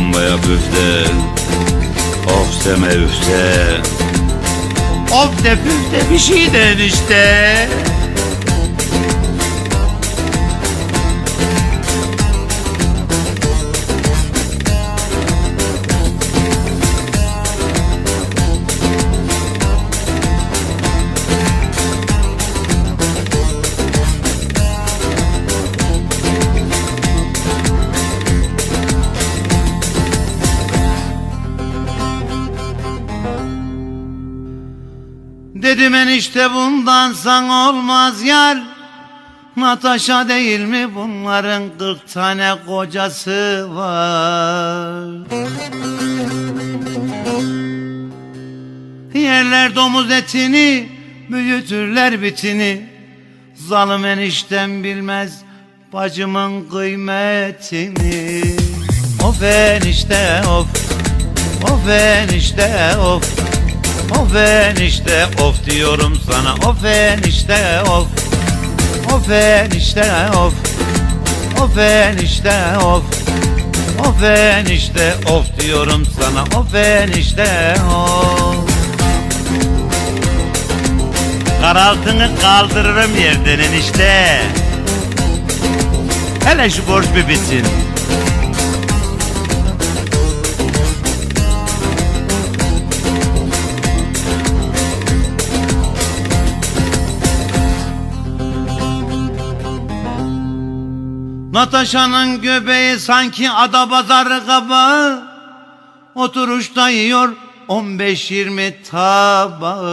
bombaya büfte Of deme üfte Of de püf de bir şey de enişte. Dedim enişte bundan sana olmaz yar. Natasha değil mi bunların kırk tane kocası var? Yerler domuz etini büyütürler bitini. Zalim eniştem bilmez bacımın kıymetini. Of enişte of. Of enişte of Of enişte of diyorum sana Of enişte of. Of enişte of Of enişte of. Of enişte of diyorum sana Of enişte of. Karaltını kaldırırım yerden enişte. Hele şu borç bir bitsin Natasha'nın göbeği sanki adabazarı kabağı Oturuşta yiyor 15-20 tabağı.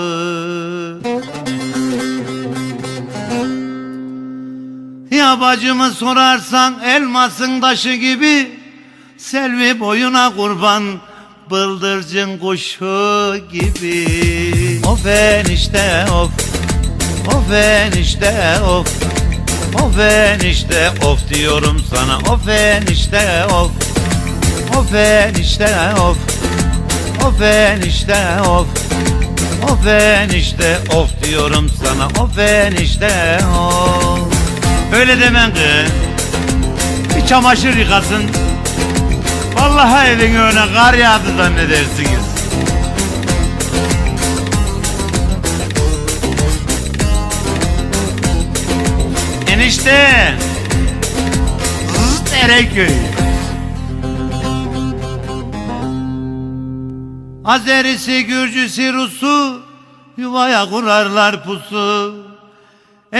Ya bacımı sorarsan elmasın taşı gibi Selvi boyuna kurban bıldırcın kuşu gibi. Of enişte of Of enişte of Of enişte of diyorum sana Of enişte of. Of enişte of Of enişte of. Of enişte of diyorum sana Of enişte of. Öyle demen kız Bir çamaşır yıkasın. Vallahi evin önüne kar yağdı zannedersiniz Zıt Ereköy Azerisi, Gürcüsü, Rusu Yuvaya kurarlar pusu